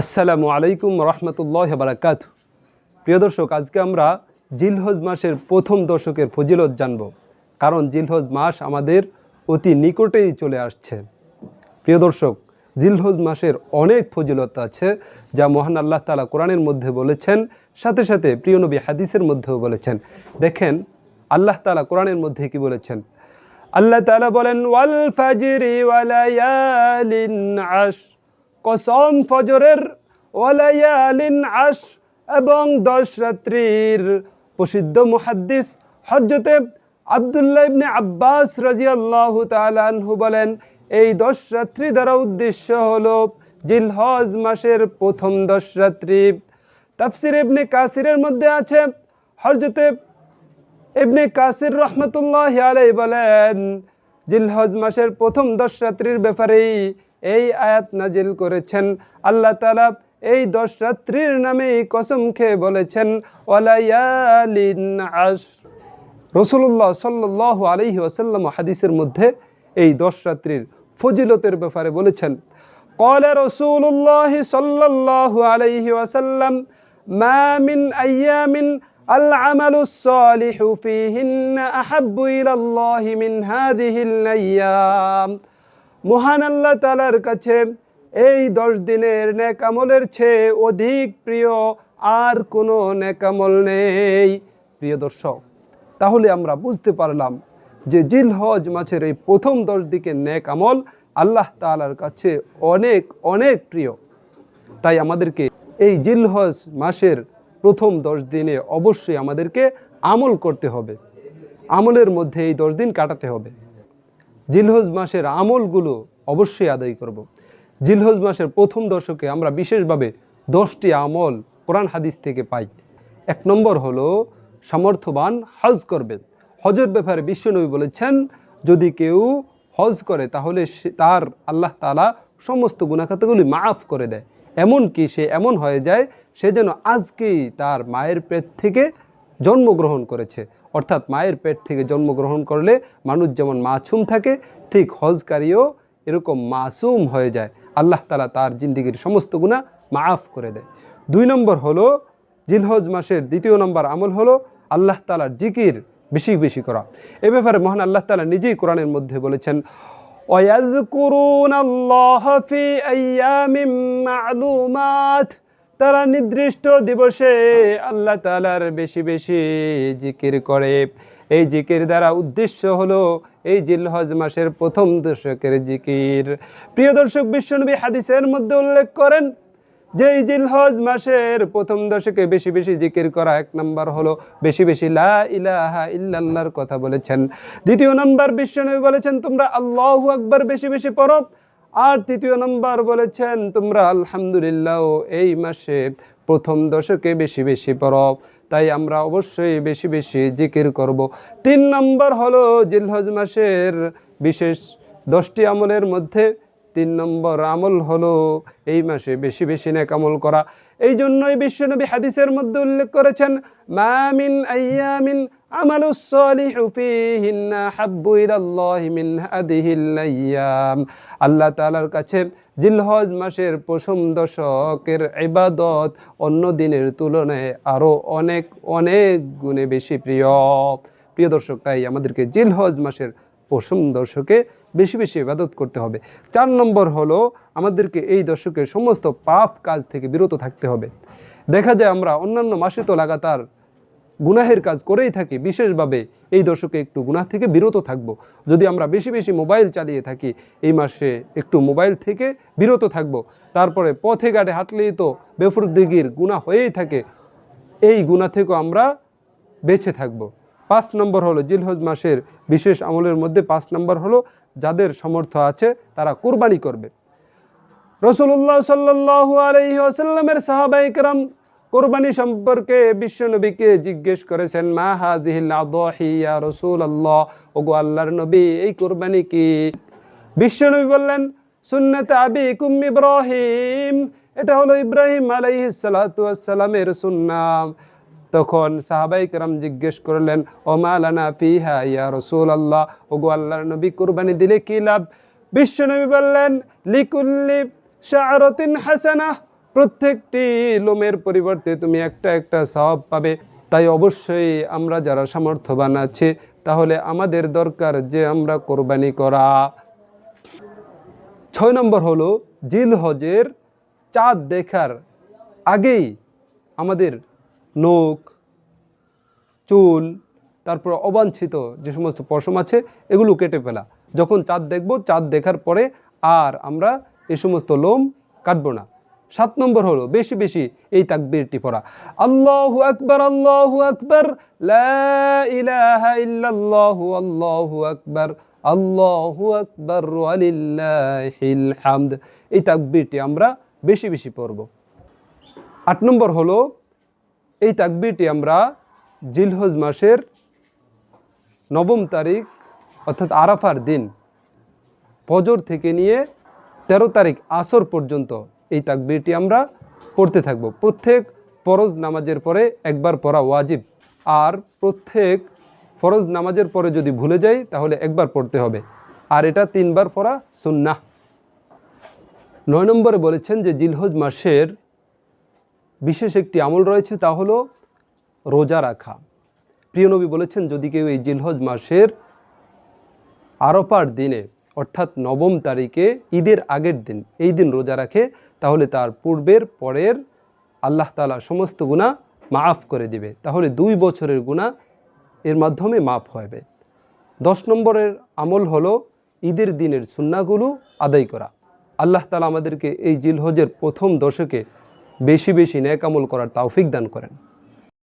আসসালামু আলাইকুম রহমতুল্লাহ বারাকাত। প্রিয় দর্শক, আজকে আমরা জিলহজ মাসের প্রথম দশকের ফজিলত জানব। কারণ জিলহজ মাস আমাদের অতি নিকটেই চলে আসছে। প্রিয় দর্শক, জিলহজ মাসের অনেক ফজিলত আছে, যা মহান আল্লাহ তালা কোরআনের মধ্যে বলেছেন, সাথে সাথে প্রিয় নবী হাদিসের মধ্যেও বলেছেন। দেখেন, আল্লাহ তালা কোরআনের মধ্যে কি বলেছেন? আল্লাহ তালা বলেন, ওয়াল ফাজিরি ওয়ালায়ালিন আশ। কসম ফজরের ওয়ালায়ালিন আশ এবং দশ রাত্রির প্রসিদ্ধ মুহাদ্দিস হজরতে আবদুল্লাহ ইবনে আব্বাস রাজিয়াল্লাহু তাআলা আনহু বলেন, এই দশ রাত্রি দ্বারা উদ্দেশ্য হলো জিলহজ মাসের প্রথম দশ রাত্রি। তাফসির ইবনে কাসিরের মধ্যে আছে হজরতে ইবনে কাসির রহমতুল্লাহ আলাই বলেন, জিলহজ মাসের প্রথম দশ রাত্রির ব্যাপারেই এই আয়াত নাজিল করেছেন আল্লাহ তালা এই দশ রাত্রির নামে কসম খেয়ে বলেছেন ওয়ালায়ালিন আশ রসুল্লাহ সাল্লাহ আলহি ওসাল্লাম হাদিসের মধ্যে এই দশ রাত্রির ফজিলতের ব্যাপারে বলেছেন قال رسول الله صلى الله عليه وسلم ما من أيام العمل الصالح فيهن أحب إلى الله من هذه الأيام মহান আল্লাহ তালার কাছে এই দশ দিনের নেক আমলের চেয়ে অধিক প্রিয় আর কোনো নেক আমল নেই। প্রিয় দর্শক, তাহলে আমরা বুঝতে পারলাম যে জিল হজ মাছের এই প্রথম দশ দিকে নেক আমল আল্লাহ তালার কাছে অনেক অনেক প্রিয়। তাই আমাদেরকে এই জিলহজ মাসের প্রথম দশ দিনে অবশ্যই আমাদেরকে আমল করতে হবে। আমলের মধ্যে এই দশ দিন কাটাতে হবে। জিলহজ মাসের আমলগুলো অবশ্যই আদায় করব। জিলহজ মাসের প্রথম দশকে আমরা বিশেষভাবে দশটি আমল কোরআন হাদিস থেকে পাই। এক নম্বর হলো, সামর্থ্যবান হজ করবেন। হজের ব্যাপারে বিশ্বনবী বলেছেন, যদি কেউ হজ করে, তাহলে তার আল্লাহ তালা সমস্ত গুণাখাতাগুলি মাফ করে দেয়। এমনকি সে এমন হয়ে যায়, সে যেন আজকেই তার মায়ের পেট থেকে জন্মগ্রহণ করেছে অর্থাৎ মায়ের পেট থেকে জন্মগ্রহণ করলে মানুষ যেমন মাছুম থাকে ঠিক হজকারীও এরকম মাসুম হয়ে যায় আল্লাহ তালা তার জিন্দিগির সমস্ত গুণা মাফ করে দেয় দুই নম্বর হলো জিলহজ মাসের দ্বিতীয় নম্বর আমল হলো আল্লাহ তালার জিকির বেশি বেশি করা এ ব্যাপারে মহান আল্লাহ তালা নিজেই কোরআনের মধ্যে বলেছেন وَيَذْكُرُونَ اللَّهَ فِي أَيَّامٍ مَّعْلُومَاتٍ তারা নির্দিষ্ট দিবসে আল্লাহ তালার বেশি বেশি জিকির করে। এই জিকির দ্বারা উদ্দেশ্য হলো এই জিলহজ মাসের প্রথম দশকের জিকির। প্রিয় দর্শক, বিশ্বনবী হাদিসের মধ্যে উল্লেখ করেন যে এই জিলহজ মাসের প্রথম দশকে বেশি বেশি জিকির করা এক নম্বর হলো বেশি বেশি লা ইলাহা ইল্লাল্লাহর কথা বলেছেন। দ্বিতীয় নম্বর বিশ্বনবী বলেছেন, তোমরা আল্লাহু আকবার বেশি বেশি পড়ো আর তৃতীয় নম্বর বলেছেন, তোমরা আলহামদুলিল্লাহ এই মাসে প্রথম দশকে বেশি বেশি পড়ো, তাই আমরা অবশ্যই বেশি বেশি জিকির করব। তিন নম্বর হলো জিলহজ মাসের বিশেষ দশটি আমলের মধ্যে তিন নম্বর আমল হলো এই মাসে বেশি বেশি নেক আমল করা। এই জন্যই বিশ্বনবী হাদিসের মধ্যে উল্লেখ করেছেন মামিন আইয়ামিন আমালুস সালিহু ফীহিন্না হাব্বু ইলাল্লাহি মিন হাদিহিল আইয়াম আল্লাহ তাআলার কাছে জিলহজ মাসের প্রথম দশকের ইবাদত অন্য দিনের তুলনায় আরও অনেক অনেক গুণে বেশি প্রিয়। প্রিয় দর্শক, তাই আমাদেরকে জিলহজ মাসের প্রথম দর্শকে বেশি বেশি ইবাদত করতে হবে। চার নম্বর হলো আমাদেরকে এই দশকে সমস্ত পাপ কাজ থেকে বিরত থাকতে হবে। দেখা যায় আমরা অন্যান্য মাসে তো লাগাতার গুনাহের কাজ করেই থাকি। বিশেষভাবে এই দশকে একটু গুনাহ থেকে বিরত থাকব। যদি আমরা বেশি বেশি মোবাইল চালিয়ে থাকি, এই মাসে একটু মোবাইল থেকে বিরত থাকব। তারপরে পথে ঘাটে হাঁটলেই তো বেফরদিগির গুণা হয়েই থাকে। এই গুণা থেকেও আমরা বেঁচে থাকব। পাঁচ নম্বর হলো জিলহজ মাসের বিশেষ আমলের মধ্যে পাঁচ নম্বর হলো যাদের সমর্থ আছে তারা কোরবানি করবে। রসুল্লাহ সাল্লাহ আলহি আসাল্লামের সাহাবাইকরাম কোরবানি সম্পর্কে বিশ্বনবীকে জিজ্ঞেস করেছেন, মা হাজিহিল আদহিয়া রসুল আল্লাহ ওগো আল্লাহর নবী, এই কোরবানি কি? বিশ্বনবী বললেন, সুন্নত আবি কুম ইব্রাহিম। এটা হলো ইব্রাহিম আলাইহিস সালাতু ওয়াসসালামের সুন্নাম তখন সাহাবাই কেরাম জিজ্ঞেস করলেন, ও ওমালানা ফিহা ইয়া রসুল আল্লাহ ওগো আল্লাহর নবী কুরবানি দিলে কি লাভ? বিশ্বনবী বললেন, লিকুল্লি শাআরাতিন হাসানাহ। প্রত্যেকটি লোমের পরিবর্তে তুমি একটা একটা সওয়াব পাবে। তাই অবশ্যই আমরা যারা সামর্থ্যবান আছে, তাহলে আমাদের দরকার যে আমরা কোরবানি করা। ছয় নম্বর হলো জিল হজের চাঁদ দেখার আগেই আমাদের নখ, চুল, তারপর অবাঞ্ছিত যে সমস্ত পশম আছে, এগুলো কেটে ফেলা। যখন চাঁদ দেখব, চাঁদ দেখার পরে আর আমরা এ সমস্ত লোম কাটবো না। সাত নম্বর হলো, বেশি বেশি এই তাকবীরটি পড়া। আল্লাহু আকবার আল্লাহু আকবার ইলাহা আকবার, আল্লাহু আকবার হামদ। এই তাকবীরটি আমরা বেশি বেশি পড়ব। আট নম্বর হলো, এই তাকবীরটি আমরা জিলহজ মাসের নবম তারিখ অর্থাৎ আরাফার দিন, ফজর থেকে নিয়ে তেরো তারিখ আসর পর্যন্ত এই তাকবীরটি আমরা পড়তে থাকব। প্রত্যেক ফরজ নামাজের পরে একবার পড়া ওয়াজিব। আর প্রত্যেক ফরজ নামাজের পরে যদি ভুলে যাই, তাহলে একবার পড়তে হবে। আর এটা তিনবার পড়া সুন্নাহ। নয় নম্বরে বলেছেন যে, জিলহজ মাসের বিশেষ একটি আমল রয়েছে, তা হলো রোজা রাখা। প্রিয়নবী বলেছেন, যদি কেউ এই জিলহজ মাসের আরপার দিনে অর্থাৎ নবম তারিখে ঈদের আগের দিন, এই দিন রোজা রাখে, তাহলে তার পূর্বের পরের আল্লাহ তালা সমস্ত গুণা মাফ করে দিবে। তাহলে দুই বছরের গুণা এর মাধ্যমে মাফ হবে। দশ নম্বরের আমল হলো ঈদের দিনের সুন্নাগুলো আদায় করা। আল্লাহ তালা আমাদেরকে এই জিলহজের প্রথম দশকে বেশি বেশি ন্যাক আমল করার তাওফিক দান করেন।